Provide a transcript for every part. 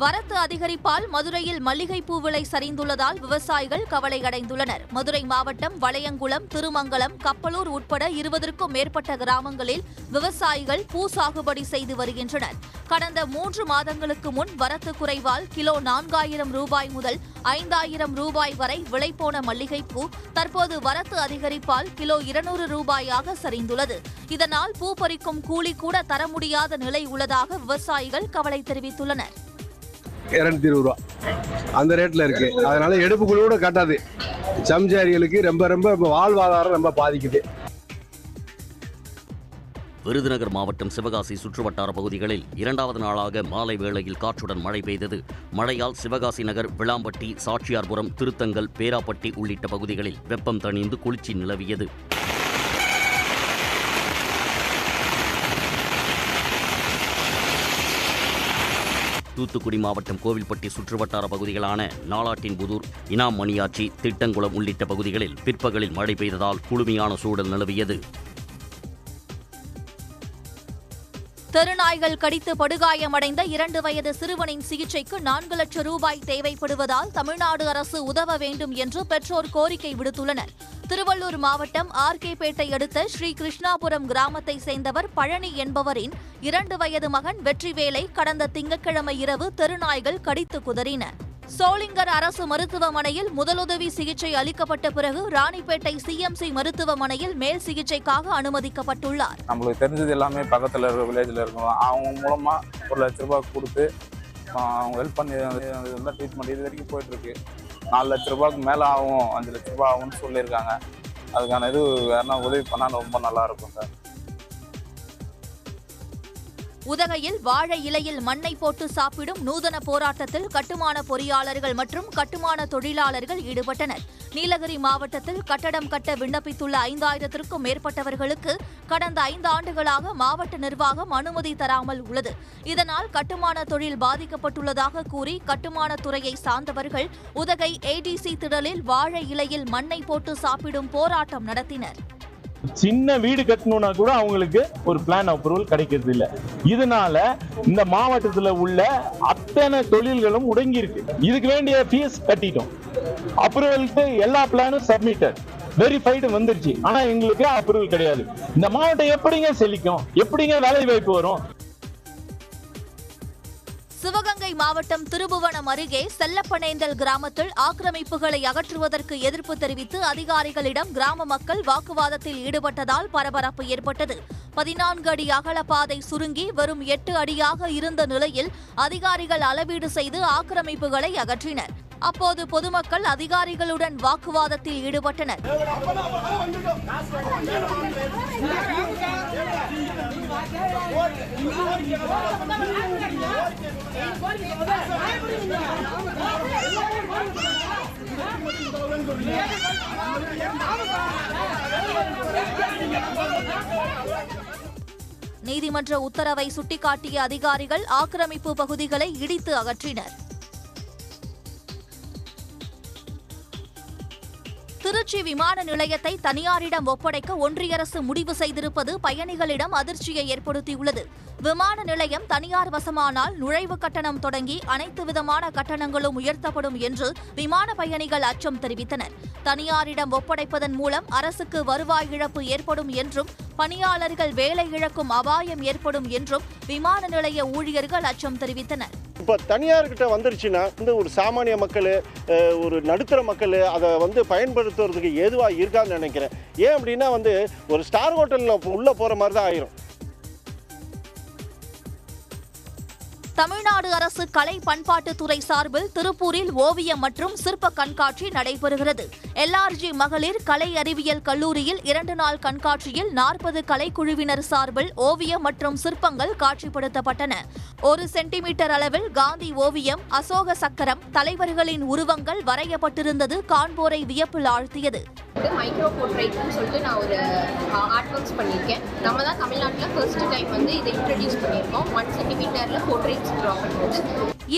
வரத்து அதிகரிப்பால் மதுரையில் மல்லிகைப்பூ விலை சரிந்துள்ளதால் விவசாயிகள் கவலையடைந்துள்ளனர். மதுரை மாவட்டம் வளையங்குளம் திருமங்கலம் கப்பலூர் உட்பட இருபதற்கும் மேற்பட்ட கிராமங்களில் விவசாயிகள் பூ சாகுபடி செய்து வருகின்றனர். கடந்த மூன்று மாதங்களுக்கு முன் வரத்து குறைவால் கிலோ நான்காயிரம் ரூபாய் முதல் ஐந்தாயிரம் ரூபாய் வரை விலை போன மல்லிகைப்பூ தற்போது வரத்து அதிகரிப்பால் கிலோ இருநூறு ரூபாயாக சரிந்துள்ளது. இதனால் பூ பறிக்கும் கூலி கூட தர முடியாத நிலை உள்ளதாக விவசாயிகள் கவலை தெரிவித்துள்ளனர். இரநூத்தி இருபது ரூபா. அந்த ரேட்டில் இருக்கு. அதனால எடுப்புக்குழு கூட கட்டாது. சம்சாரிகளுக்கு ரொம்ப ரொம்ப வாழ்வாதாரம் ரொம்ப பாதிக்குது. விருதுநகர் மாவட்டம் சிவகாசி சுற்றுவட்டார பகுதிகளில் இரண்டாவது நாளாக மாலை வேளையில் காற்றுடன் மழை பெய்தது. மழையால் சிவகாசி நகர் விளாம்பட்டி சாட்சியார்புரம் திருத்தங்கல் பேராப்பட்டி உள்ளிட்ட பகுதிகளில் வெப்பம் தணிந்து குளிர்ச்சி நிலவியது. தூத்துக்குடி மாவட்டம் கோவில்பட்டி சுற்றுவட்டார பகுதிகளான நாளாட்டின் புதூர் இனாம் மணியாச்சி திட்டங்குளம் உள்ளிட்ட பகுதிகளில் பிற்பகலில் மழை பெய்ததால் குளுமையான சூழல் நிலவியது. தெருநாய்கள் கடித்து படுகாயமடைந்த இரண்டு வயது சிறுவனின் சிகிச்சைக்கு நான்கு லட்சம் ரூபாய் தேவைப்படுவதால் தமிழ்நாடு அரசு உதவ வேண்டும் என்று பெற்றோர் கோரிக்கை விடுத்துள்ளனர். திருவள்ளூர் மாவட்டம் ஆர்கேபேட்டை அடுத்த ஸ்ரீ கிருஷ்ணாபுரம் கிராமத்தை சேர்ந்தவர் பழனி என்பவரின் இரண்டு வயது மகன் வெற்றிவேலை கடந்த திங்கட்கிழமை இரவு தெருநாய்கள் கடித்து குதறின. சோளிங்கர் அரசு மருத்துவமனையில் முதலுதவி சிகிச்சை அளிக்கப்பட்ட பிறகு ராணிப்பேட்டை சிஎம்சி மருத்துவமனையில் மேல் சிகிச்சைக்காக அனுமதிக்கப்பட்டுள்ளார். நம்மளுக்கு தெரிஞ்சது எல்லாமே பக்கத்தில் இருக்க வில்லேஜில் இருக்கும் அவங்க மூலமாக ஒரு லட்ச ரூபாய் கொடுத்து அவங்க ஹெல்ப் பண்ணி ட்ரீட்மெண்ட் இது வரைக்கும் போயிட்டு இருக்கு. நாலு லட்ச ரூபாய்க்கு மேலே ஆகும் அஞ்சு லட்ச ரூபாய் ஆகும்னு சொல்லியிருக்காங்க. அதுக்கான இது வேறனா உதவி பண்ணால் ரொம்ப நல்லா இருக்கும் சார். உதகையில் வாழை இலையில் மண்ணை போட்டு சாப்பிடும் நூதன போராட்டத்தில் கட்டுமான பொறியாளர்கள் மற்றும் கட்டுமான தொழிலாளர்கள் ஈடுபட்டனர். நீலகிரி மாவட்டத்தில் கட்டடம் கட்ட விண்ணப்பித்துள்ள ஐந்தாயிரத்திற்கும் மேற்பட்டவர்களுக்கு கடந்த ஐந்து ஆண்டுகளாக மாவட்ட நிர்வாகம் அனுமதி தராமல் உள்ளது. இதனால் கட்டுமான தொழில் பாதிக்கப்பட்டுள்ளதாக கூறி கட்டுமான துறையை சார்ந்தவர்கள் உதகை ஏடிசி திடலில் வாழை இலையில் மண்ணை போட்டு சாப்பிடும் போராட்டம் நடத்தினர். சின்ன வீடு கட்டணும்னா கூட அவங்களுக்கு ஒரு பிளான் அப்ரூவல் கிடைக்கிறது இல்ல. இதனால இந்த மாவட்டத்துல உள்ள அத்தனை தொழில்களும் முடங்கி இருக்கு இதுக்கு வேண்டிய ஃபீஸ் கட்டிட்டோம். அப்ரூவலுக்கு எல்லா பிளானும் சப்மிட்டட் வெரிஃபைடு வந்துருச்சு. ஆனா எங்களுக்கு அப்ரூவல் கிடையாது. இந்த மாவட்டம் எப்படிங்க செழிக்கும்? எப்படிங்க வேலை வாய்ப்பு வரும்? சிவகங்கை மாவட்டம் திருபுவனம் அருகே செல்லப்பனேந்தல் கிராமத்தில் ஆக்கிரமிப்புகளை அகற்றுவதற்கு எதிர்ப்பு தெரிவித்து அதிகாரிகளிடம் கிராம மக்கள் வாக்குவாதத்தில் ஈடுபட்டதால் பரபரப்பு ஏற்பட்டது. பதினான்கு அடி அகல பாதை சுருங்கி வெறும் எட்டு அடியாக இருந்த நிலையில் அதிகாரிகள் அளவீடு செய்து ஆக்கிரமிப்புகளை அகற்றினர். அப்போது பொதுமக்கள் அதிகாரிகளுடன் வாக்குவாதத்தில் ஈடுபட்டனர். நீதிமன்ற உத்தரவை சுட்டிக்காட்டிய அதிகாரிகள் ஆக்கிரமிப்பு பகுதிகளை இடித்து அகற்றினர். திருச்சி விமான நிலையத்தை தனியாரிடம் ஒப்படைக்க ஒன்றிய அரசு முடிவு செய்திருப்பது பயணிகளிடம் அதிர்ச்சியை ஏற்படுத்தியுள்ளது. விமான நிலையம் தனியார் வசமானால் நுழைவு கட்டணம் தொடங்கி அனைத்து விதமான கட்டணங்களும் உயர்த்தப்படும் என்று விமான பயணிகள் அச்சம் தெரிவித்தனர். தனியாரிடம் ஒப்படைப்பதன் மூலம் அரசுக்கு வருவாய் இழப்பு ஏற்படும் என்றும் பணியாளர்கள் வேலை இழக்கும் அபாயம் ஏற்படும் என்றும் விமான நிலைய ஊழியர்கள் அச்சம் தெரிவித்தனர். இப்போ தனியார்கிட்ட வந்துருச்சுன்னா இந்த ஒரு சாமானிய மக்கள் ஒரு நடுத்தர மக்கள் அதை வந்து பயன்படுத்துறதுக்கு ஏதுவாக இருக்கான்னு நினைக்கிறேன். ஏன் அப்படின்னா வந்து ஒரு ஸ்டார் ஹோட்டலில் உள்ளே போகிற மாதிரி தான் ஆயிரும். தமிழ்நாடு அரசு கலை பண்பாட்டுத்துறை சார்பில் திருப்பூரில் ஓவியம் மற்றும் சிற்ப கண்காட்சி நடைபெறுகிறது. எல்ஆர்ஜி மகளிர் கலை அறிவியல் கல்லூரியில் இரண்டு நாள் கண்காட்சியில் நாற்பது கலைக்குழுவினர் சார்பில் ஓவியம் மற்றும் சிற்பங்கள் காட்சிப்படுத்தப்பட்டன. ஒரு சென்டிமீட்டர் அளவில் காந்தி ஓவியம் அசோக சக்கரம் தலைவர்களின் உருவங்கள் வரையப்பட்டிருந்தது காண்போரை வியப்பில் ஆழ்த்தியது. வந்து மைக்ரோ போர்ட்ரைட்னு சொல்லிட்டு நான் ஒரு ஆர்ட் ஒர்க்ஸ் பண்ணியிருக்கேன். நம்ம தான் தமிழ்நாட்டில் ஃபர்ஸ்ட் டைம் வந்து இதை இன்ட்ரடியூஸ் பண்ணியிருக்கோம். ஒன் சென்டிமீட்டரில் போர்ட்ரைட்ஸ் ட்ரா பண்ணுறது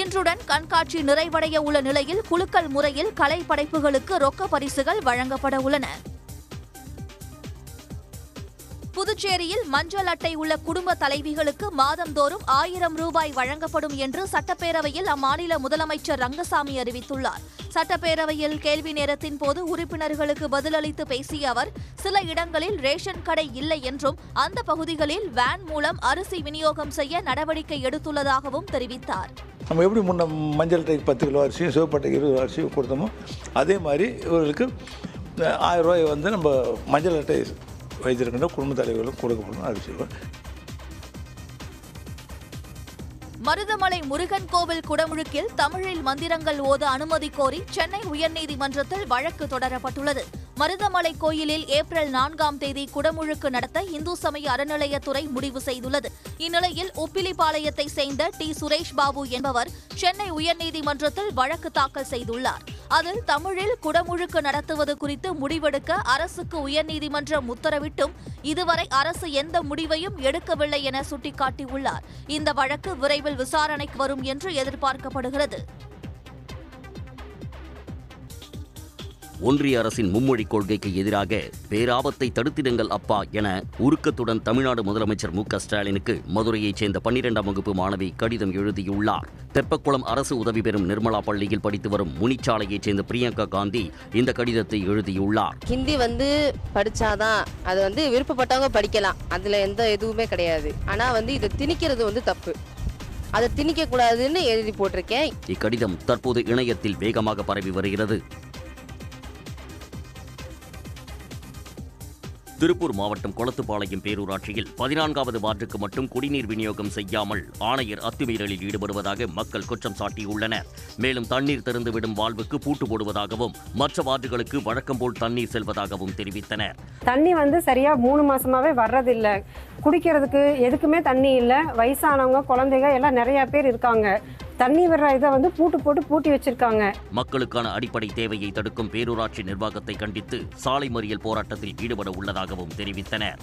இன்றுடன் கண்காட்சி நிறைவடைய உள்ள நிலையில் குலுக்கல் முறையில் கலை படைப்புகளுக்கு ரொக்க பரிசுகள் வழங்கப்பட உள்ளன. புதுச்சேரியில் மஞ்சள் அட்டை உள்ள குடும்ப தலைவிகளுக்கு மாதந்தோறும் ஆயிரம் ரூபாய் வழங்கப்படும் என்று சட்டப்பேரவையில் அம்மாநில முதலமைச்சர் ரங்கசாமி அறிவித்துள்ளார். சட்டப்பேரவையில் கேள்வி நேரத்தின் போது உறுப்பினர்களுக்கு பதிலளித்து பேசிய அவர் சில இடங்களில் ரேஷன் கடை இல்லை என்றும் அந்த பகுதிகளில் வேன் மூலம் அரிசி விநியோகம் செய்ய நடவடிக்கை எடுத்துள்ளதாகவும் தெரிவித்தார். நம்ம எப்படி முன்ன மஞ்சள் டைக்கு பத்து கிலோ அரிசியும் சிவப்பட்டைக்கு இருபது அரிசியும் கொடுத்தோமோ அதே மாதிரி இவர்களுக்கு ஆயிரம் ரூபாய் வந்து நம்ம மஞ்சள் அட்டை வைத்திருக்கின்ற குடும்ப தலைவர்களும் கொடுக்கப்படும். அறிவிச்சிருக்கோம் மருதமலை முருகன் கோவில் குடமுழுக்கில் தமிழில் மந்திரங்கள் ஓத அனுமதி கோரி சென்னை உயர்நீதிமன்றத்தில் வழக்கு தொடரப்பட்டுள்ளது. மருதமலை கோயிலில் ஏப்ரல் நான்காம் தேதி குடமுழுக்கு நடத்த இந்து சமய அறநிலையத்துறை முடிவு செய்துள்ளது. இந்நிலையில் உப்பிலிபாளையத்தை சேர்ந்த டி. சுரேஷ் பாபு என்பவர் சென்னை உயர்நீதிமன்றத்தில் வழக்கு தாக்கல் செய்துள்ளார். அதில் தமிழில் குடமுழுக்கு நடத்துவது குறித்து முடிவெடுக்க அரசுக்கு உயர்நீதிமன்றம் உத்தரவிட்டும். இதுவரை அரசு எந்த முடிவையும் எடுக்கவில்லை என சுட்டிக்காட்டியுள்ளார். இந்த வழக்கு விரைவில் விசாரணைக்கு வரும் என்று எதிர்பார்க்கப்படுகிறது. ஒன்றிய அரசின் மும்மொழி கொள்கைக்கு எதிராக பேராபத்தை தடுத்திடுங்கள் அப்பா என உருக்கத்துடன் தமிழ்நாடு முதலமைச்சர் மு க ஸ்டாலினுக்கு மதுரையைச் சேர்ந்த பன்னிரெண்டாம் வகுப்பு மாணவி கடிதம் எழுதியுள்ளார். தெப்பக்குளம் அரசு உதவி பெறும் நிர்மலா பள்ளியில் படித்து வரும் முனிச்சாலையைச் சேர்ந்த பிரியங்கா காந்தி இந்த கடிதத்தை எழுதியுள்ளார். ஹிந்தி வந்து படிச்சாதான் அது வந்து விருப்பப்பட்டவங்க படிக்கலாம். அதுல எந்த எதுவுமே கிடையாது. ஆனா வந்து இதை திணிக்கிறது வந்து தப்பு. அதை திணிக்க கூடாதுன்னு எழுதி போட்டிருக்கேன். இக்கடிதம் தற்போது இணையத்தில் வேகமாக பரவி வருகிறது. திருப்பூர் மாவட்டம் கொளத்துப்பாளையம் பேரூராட்சியில் பதினான்காவது வார்டுக்கு மட்டும் குடிநீர் விநியோகம் செய்யாமல் ஆணையர் அத்துமீறலில் ஈடுபடுவதாக மக்கள் குற்றம் சாட்டியுள்ளனர். மேலும் தண்ணீர் திறந்துவிடும் வாழ்வுக்கு பூட்டு போடுவதாகவும் மற்ற வார்டுகளுக்கு வழக்கம் போல் தண்ணீர் செல்வதாகவும் தெரிவித்தனர். தண்ணி வந்து சரியா மூணு மாசமாவே வர்றதில்லை. குடிக்கிறதுக்கு எதுக்குமே தண்ணி இல்லை. வயசானவங்க குழந்தைங்க எல்லாம் நிறைய பேர் இருக்காங்க. தண்ணி வர்ற இதை வந்து பூட்டு போட்டு பூட்டி வச்சிருக்காங்க. மக்களுக்கான அடிப்படை தேவையை தடுக்கும் பேரூராட்சி நிர்வாகத்தை கண்டித்து சாலை மறியல் போராட்டத்தில் ஈடுபட உள்ளதாகவும் தெரிவித்தனர்.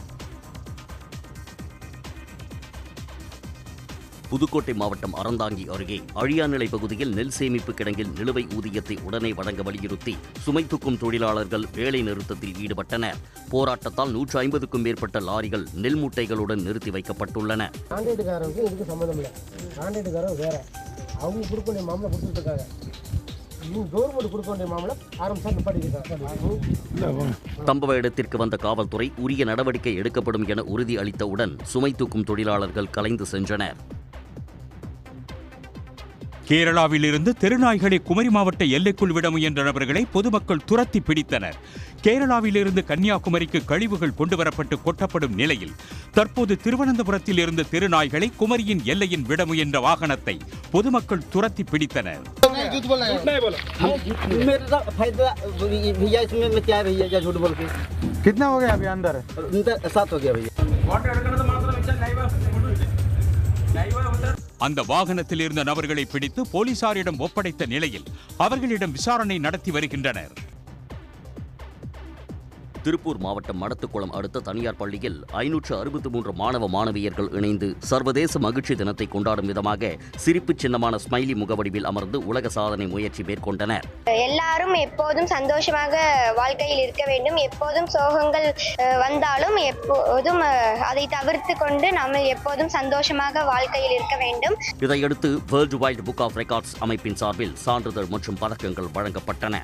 புதுக்கோட்டை மாவட்டம் அறந்தாங்கி அருகே அழியாநிலை பகுதியில் நெல் சேமிப்பு கிடங்கில் நிலுவை ஊதியத்தை உடனே வழங்க வலியுறுத்தி சுமை தூக்கும் தொழிலாளர்கள் வேலை நிறுத்தத்தில் ஈடுபட்டனர். போராட்டத்தால் நூற்று ஐம்பதுக்கும் மேற்பட்ட லாரிகள் நெல் மூட்டைகளுடன் நிறுத்தி வைக்கப்பட்டுள்ளன. அவங்க கொடுக்க வேண்டிய மாமலை கொடுத்துட்டு இருக்காங்க கவர்மெண்ட் கொடுக்க வேண்டிய மாமலை ஆரம்பிச்சா சம்பவ இடத்திற்கு வந்த காவல்துறை உரிய நடவடிக்கை எடுக்கப்படும் என உறுதி அளித்தவுடன் சுமை தூக்கும் தொழிலாளர்கள் கலைந்து சென்றனர். கேரளாவிலிருந்து தெருநாய்களை குமரி மாவட்ட எல்லைக்குள் விட முயன்ற நபர்களை பொதுமக்கள் துரத்தி பிடித்தனர் கேரளாவிலிருந்து கன்னியாகுமரிக்கு கழிவுகள் கொண்டுவரப்பட்டு கொட்டப்படும் நிலையில் தற்போது திருவனந்தபுரத்தில் இருந்து தெருநாய்களை குமரியின் எல்லையின் விட முயன்ற வாகனத்தை பொதுமக்கள் துரத்தி பிடித்தனர் कितना हो गया अभी अंदर सात हो गया भैया அந்த வாகனத்தில் இருந்த நபர்களை பிடித்து போலீசாரிடம் ஒப்படைத்த நிலையில் அவர்களிடம் விசாரணை நடத்தி வருகின்றனர். திருப்பூர் மாவட்டம் மடத்துக்குளம் அடுத்த தனியார் பள்ளியில் ஐநூற்று அறுபத்தி மூன்று மாணவ மாணவியர்கள் இணைந்து சர்வதேச மகிழ்ச்சி தினத்தை கொண்டாடும் விதமாக சிரிப்பு சின்னமான ஸ்மைலி முகவடிவில் அமர்ந்து உலக சாதனை முயற்சி மேற்கொண்டனர். எல்லாரும் எப்போதும் சந்தோஷமாக வாழ்க்கையில் இருக்க வேண்டும். எப்போதும் சோகங்கள் வந்தாலும் எப்போதும் அதை தவிர்த்து கொண்டு நம்ம எப்போதும் சந்தோஷமாக வாழ்க்கையில் இருக்க வேண்டும். இதையடுத்து world wide book of records அமைப்பின் சார்பில் சான்றிதழ் மற்றும் பதக்கங்கள் வழங்கப்பட்டன.